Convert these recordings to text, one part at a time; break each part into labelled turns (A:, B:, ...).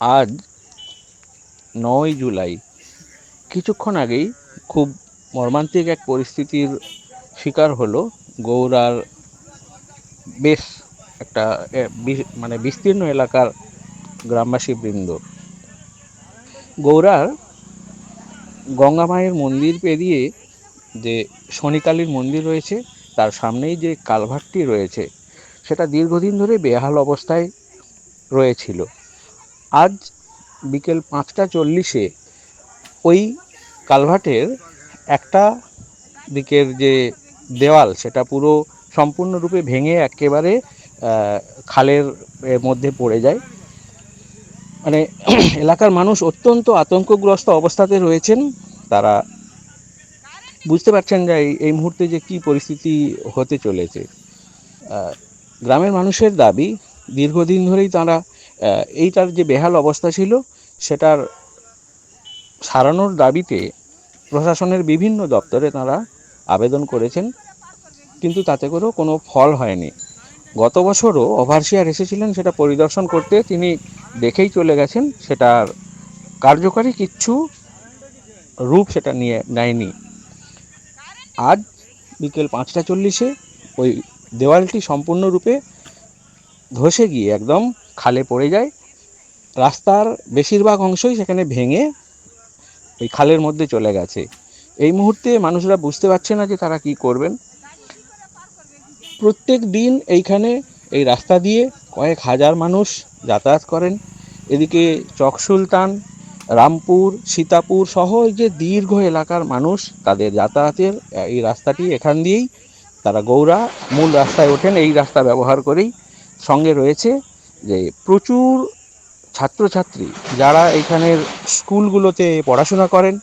A: আজ নয় জুলাই। কিছুক্ষণ আগেই খুব মর্মান্তিক এক পরিস্থিতির শিকার হলো গৌড়ার বেশ একটা মানে বিস্তীর্ণ এলাকার গ্রামবাসী বৃন্দ গৌড়ার গঙ্গা মায়ের মন্দির পেরিয়ে যে শনিকালীর মন্দির রয়েছে, তার সামনেই যে কালভারটি রয়েছে, সেটা দীর্ঘদিন ধরে বেহাল অবস্থায় রয়েছিল। আজ বিকেল পাঁচটা চল্লিশে ওই কালভার্টের একটা দিকের যে দেওয়াল, সেটা পুরো সম্পূর্ণরূপে ভেঙে একেবারে খালের মধ্যে পড়ে যায়। মানে এলাকার মানুষ অত্যন্ত আতঙ্কগ্রস্ত অবস্থাতে রয়েছেন। তারা বুঝতে পারছেন যে এই- মুহূর্তে যে কি পরিস্থিতি হতে চলেছে। গ্রামের মানুষের দাবি, দীর্ঘদিন ধরেই তারা এইটার যে বেহাল অবস্থা ছিল, সেটার সারানোর দাবিতে প্রশাসনের বিভিন্ন দপ্তরে তারা আবেদন করেছেন, কিন্তু তাতে করেও কোনো ফল হয়নি। গত বছরও ওভারসিয়ার এসেছিলেন, সেটা পরিদর্শন করতে তিনি দেখেই চলে গেছেন, সেটার কার্যকারী কিচ্ছু রূপ সেটা নিয়ে নেয়নি। আজ বিকেল পাঁচটা চল্লিশে ওই দেওয়ালটি সম্পূর্ণরূপে ধসে গিয়ে একদম খালে পড়ে যায়। রাস্তার বেশিরভাগ অংশই সেখানে ভেঙে ওই খালের মধ্যে চলে গেছে। এই মুহূর্তে মানুষরা বুঝতে পারছে না যে তারা কি করবেন। প্রত্যেক দিন এইখানে এই রাস্তা দিয়ে কয়েক হাজার মানুষ যাতায়াত করেন। এদিকে চক সুলতান, রামপুর, সীতাপুর সহ যে দীর্ঘ এলাকার মানুষ তাদের যাতায়াতের এই রাস্তাটি এখান দিয়েই তারা গৌড়া মূল রাস্তায় ওঠেন। এই রাস্তা ব্যবহার করেই সঙ্গে রয়েছে যে প্রচুর ছাত্রছাত্রী যারা এখানের স্কুলগুলোতে পড়াশোনা করেন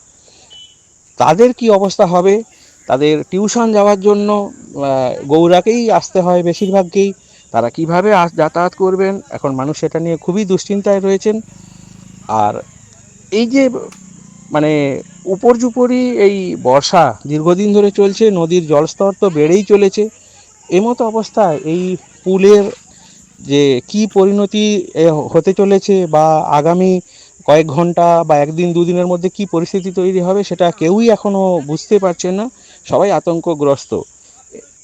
A: তাদের কি অবস্থা হবে? তাদের টিউশন যাওয়ার জন্য আহ, গৌড়াকেই আসতে হয় বেশিরভাগকেই। তারা কীভাবে যাতায়াত করবেন? এখন মানুষ সেটা নিয়ে খুবই দুশ্চিন্তায় রয়েছেন। আর এই যে মানে উপর্যুপরি এই বর্ষা দীর্ঘদিন ধরে চলছে নদীর জলস্তর তো বেড়েই চলেছে এমতো অবস্থায় এই পুলের যে কি পরিণতি হতে চলেছে বা আগামী কয়েক ঘণ্টা বা একদিন, দুদিনের মধ্যে কি পরিস্থিতি তৈরি হবে সেটা কেউই এখনও বুঝতে পারছে না। সবাই আতঙ্কগ্রস্ত।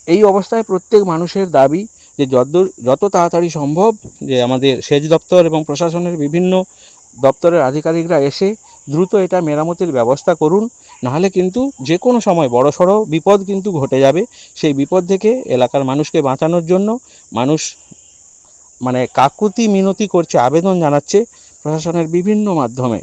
A: এই অবস্থায় প্রত্যেক মানুষের দাবি যে যত যত তাড়াতাড়ি সম্ভব যে আমাদের সেচ দপ্তর এবং প্রশাসনের বিভিন্ন দপ্তরের আধিকারিকরা এসে দ্রুত এটা মেরামতির ব্যবস্থা করুন। নাহলে কিন্তু যে কোনো সময় বড়সড় বিপদ কিন্তু ঘটে যাবে। সেই বিপদ থেকে এলাকার মানুষকে বাঁচানোর জন্য মানুষ মানে কাকুতি মিনতি করছে আবেদন জানাচ্ছে প্রশাসনের বিভিন্ন মাধ্যমে।